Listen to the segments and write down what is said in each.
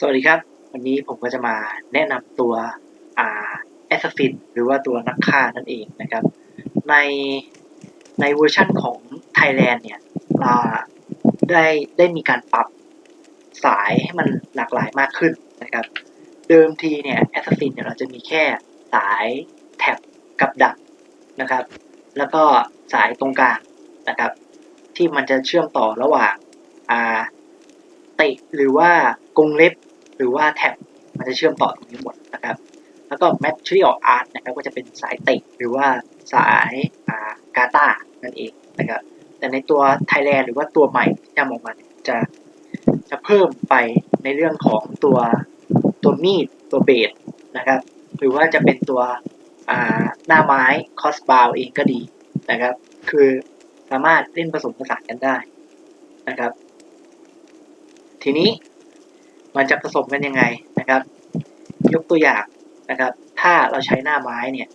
สวัสดีครับ วันนี้ผมก็จะมาแนะนำตัวอ่าแอสซินหรือว่าตัวนักฆ่านั่นเองนะครับ ในในเวอร์ชั่นของ Thailand เนี่ยอ่าได้ได้มีการปรับสายให้มันหลากหลายมากขึ้นนะครับ เดิมทีเนี่ยแอสซินเนี่ยเราจะมีแค่สายแท็บกับดักนะครับ แล้วก็สายตรงกลางนะครับ ที่มันจะเชื่อมต่อระหว่างอ่า หรือว่ากรงเล็บ หรือว่าแท็บมันจะเชื่อมต่อตรงนี้หมดนะครับ แล้วก็ Material Art นะครับก็จะเป็นสายเตะหรือว่าสายกาตานั่นเองนะครับ แต่ในตัว Thailand หรือว่าตัวใหม่ที่ทำออกมาเนี่ยจะจะเพิ่มไปในเรื่องของตัวตัวมีดตัวเบสนะครับ หรือว่าจะเป็นตัวหน้าไม้คอสบาวเองก็ดีนะครับ คือสามารถเล่นผสมผสานกันได้นะครับ ทีนี้มันจะผสมกันยังไงนะครับ ยกตัวอย่างนะครับ ถ้าเราใช้หน้าไม้เนี่ย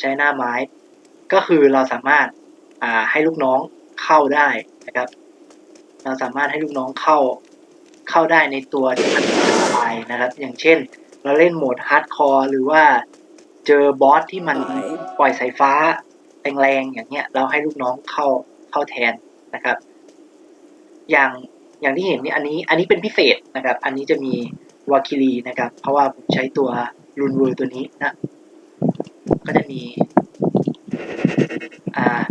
ใช้หน้าไม้ก็คือเราสามารถอ่าให้ลูกน้องเข้าได้นะครับ เราสามารถให้ลูกน้องเข้าเข้าได้ในตัวที่มันอันตรายนะครับ อย่างเช่น เราเล่นโหมดฮาร์ดคอร์หรือว่าเจอบอสที่มันปล่อยสายฟ้าแรงๆอย่างเงี้ย เราให้ลูกน้องเข้าเข้าแทนนะครับ อย่าง อย่างที่เห็นนี่อันนี้อันนี้เป็นพิเศษนะครับ อันนี้จะมีวาคิรีนะครับ เพราะว่าผมใช้ตัวรุนเวอร์ตัวนี้นะ ก็จะมีอ่า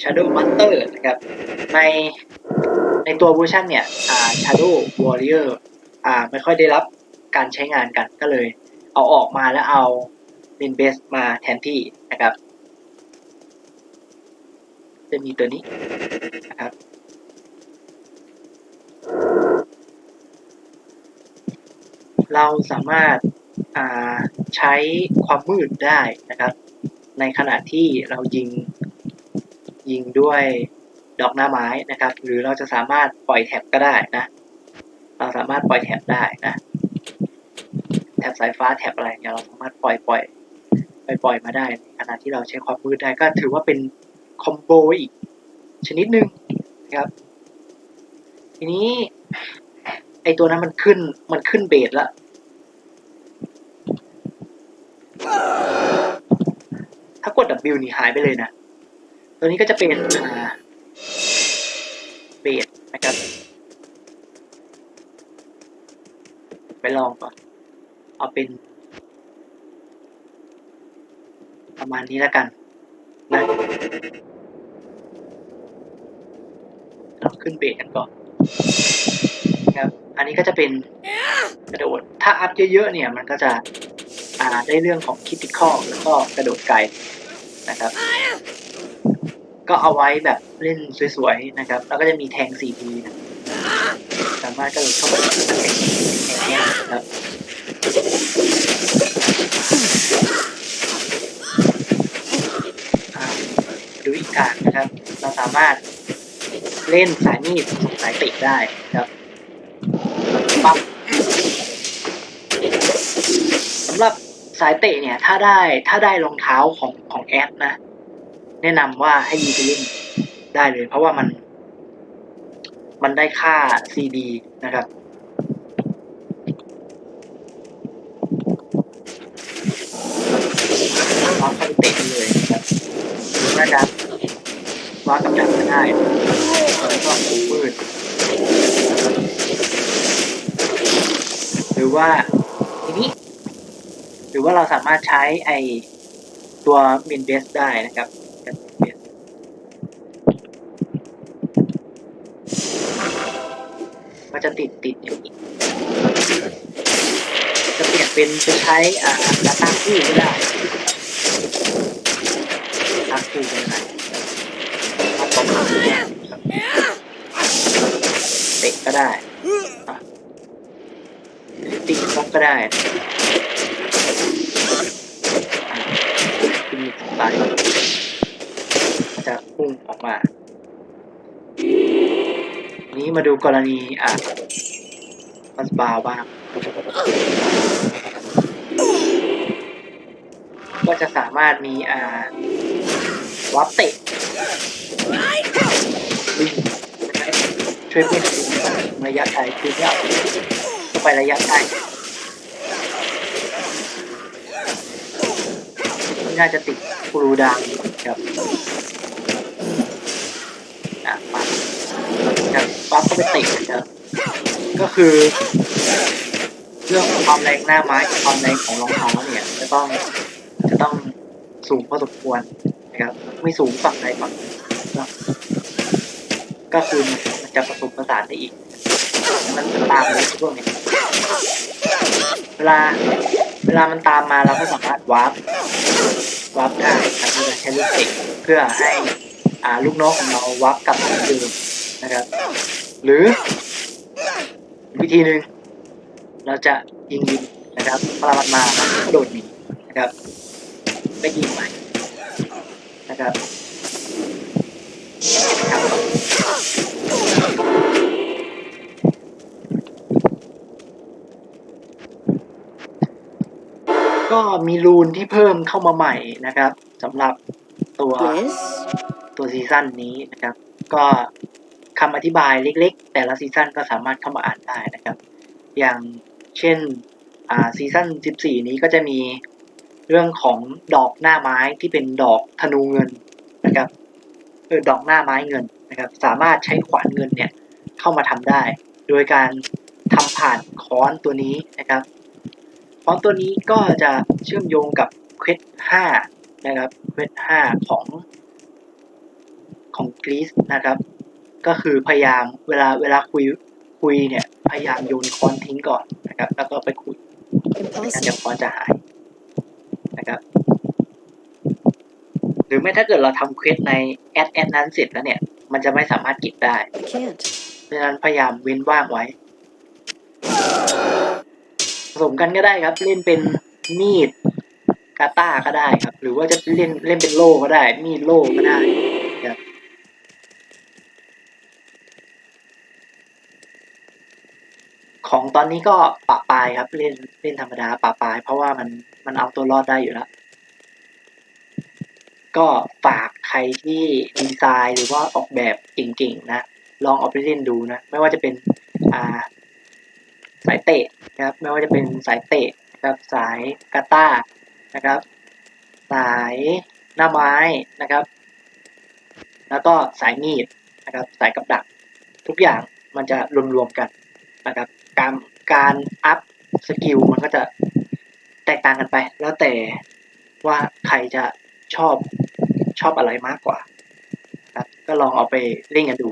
Shadow Master นะครับ ในในตัวเวอร์ชันเนี่ยอ่า Shadow Warrior อ่าไม่ค่อยได้รับการใช้งานกันก็เลย เอาออกมาแล้วเอา l i n b a s มาแทนที่นะครับ จะมีตัวนี้นะครับ เราสามารถาใช้ความมืดได้นะครับ ในขณะที่เรายิงยิงด้วยดอกหน้าไม้นะครับ หรือเราจะสามารถปล่อยแท็บก็ได้นะ เราสามารถปล่อยแท็บได้นะแท็บสายฟ้าแท็บอะไรเนี่ยเราสามารถปล่อยปล่อยปล่อยปล่อยมาได้ขณะที่เราใช้ความมืดได้ก็ถือว่าเป็นคอมโบอีกชนิดหนึ่งนะครับ ทีนี้ ไอตัวนั้นมันขึ้น มันขึ้นเบสแล้วถ้ากด W นี่หายไปเลยนะ ตัวนี้ก็จะเป็นเบสนะครับ ไปลองก่อน เอาเป็น ประมาณนี้แล้วกันนะเราขึ้นเบสกันก่อน ครับ อันนี้ก็จะเป็นกระโดด ถ้าอัพเยอะๆ เนี่ยมันก็จะอ่าได้เรื่องของคิติคอแล้วก็กระโดดไกลนะครับ ก็เอาไว้แบบเล่นสวยๆ นะครับ แล้วก็จะมีแทง 4D นะสามารถกระโดดเข้าไปในแทงแทงเนี้ยนะครับดูอีกทางนะครับ เราสามารถ เล่นสายมีดสายติดได้ครับปั๊บสำหรับสายเตะเนี่ย ถ้าได้ถ้าได้รองเท้าของของแอดนะ แนะนำว่าให้ยีไปเล่นได้เลย เพราะว่ามัน มันได้ค่า CD นะครับเราเข้าไปเตะได้เลยนะครับว่าจะวากับ ดักก็ได้แล้วก็มุมมืดนหรือว่าทีนี้ หรือว่าเราสามารถใช้ไอตัวมินเบสได้นะครับก็จะติดติดอยู่อีกจะเปลี่ยนเป็นจะใช้อ่าดาต้าคู่ก็ได้เอา ต่อมาครับเตะก็ได้ติดบล็อกก็ได้ขึ้นไปจะพุ่งออกมา นี้มาดูกรณีอะมัสบาวบ้าง ก็จะสามารถมีอ่าวับเตะ ช่วยเพื่อนระยะไกลคือไม่เอาก็ไประยะใกลน่าจะติดกูรูดังครับอะปั๊บครับปั๊บก็ไปติดครับก็คือ เรื่องความแรงหน้าไม้กับความแรงของรองเท้าเนี่ยจะต้องจะต้องสูงพอสมควร นะครับ ไม่สูงฝั่งใดฝั่งหนึ่งนะครับก็คือมันจะผสมผสานได้อีกมันจะตามในช่วงนี้เวลาเวลามันตามมาเราก็สามารถวาร์ปวาร์ปได้ครับโดยใช้ลูกเตะเพื่อให้อ่าลูกน้องของเราวาร์ปกลับมาเดิมนะครับ หรือ วิธีหนึ่งเราจะยิงยิงนะครับพอมันมาก็โดดหนีนะครับไปยิงใหม่ นะครับครับก็มีรูนที่เพิ่มเข้ามาใหม่นะครับสำหรับตัว Yes. ตัวซีซั่นนี้นะครับ ก็คำอธิบายเล็กๆ แต่ละซีซั่นก็สามารถเข้ามาอ่านได้นะครับ อย่างเช่นอ่าซีซั่น14 นี้ก็จะมี เรื่องของดอกหน้าไม้ที่เป็นดอกธนูเงินนะครับเออดอกหน้าไม้เงินนะครับ สามารถใช้ขวานเงินเนี่ยเข้ามาทำได้ โดยการทำผ่านค้อนตัวนี้นะครับค้อนตัวนี้ก็จะเชื่อมโยงกับเควส5นะครับเควส5ของของกรีซนะครับ ก็คือพยายามเวลาเวลาคุยคุยเนี่ยพยายามโยนค้อนทิ้งก่อนนะครับ แล้วก็ไปคุยไม่งั้นเดี๋ยว Impossible. ค้อนจะหาย นะครับ หรือไม่ถ้าเกิดเราทำเควสในแอดแอดนั้นเสร็จแล้วเนี่ย มันจะไม่สามารถกิดได้ I can't. เพราะฉะนั้นพยายามเว้นว่างไว้ ผสมกันก็ได้ครับ เล่นเป็นมีดกาต้าก็ได้ครับ หรือว่าจะเล่นเล่นเป็นโล่ก็ได้ มีดโล่ก็ได้ครับ ของตอนนี้ก็ปะปลายครับ เล่นเล่นธรรมดาปะปลาย เพราะว่ามันมันเอาตัวรอดได้อยู่แล้ว ก็ฝากใครที่ดีไซน์หรือว่าออกแบบเก่งๆนะ ลองเอาไปเล่นดูนะ ไม่ว่าจะเป็นอ่าสายเตะนะครับ ไม่ว่าจะเป็นสายเตะนะครับสายกาต้านะครับ สายหน้าไม้นะครับ แล้วก็สายมีดนะครับ สายกับดัก ทุกอย่างมันจะรวมๆกันนะครับ การการอัพสกิลมันก็จะแตกต่างกันไป แล้วแต่ว่าใครจะชอบชอบอะไรมากกว่าครับก็ลองเอาไปเล่นกันดู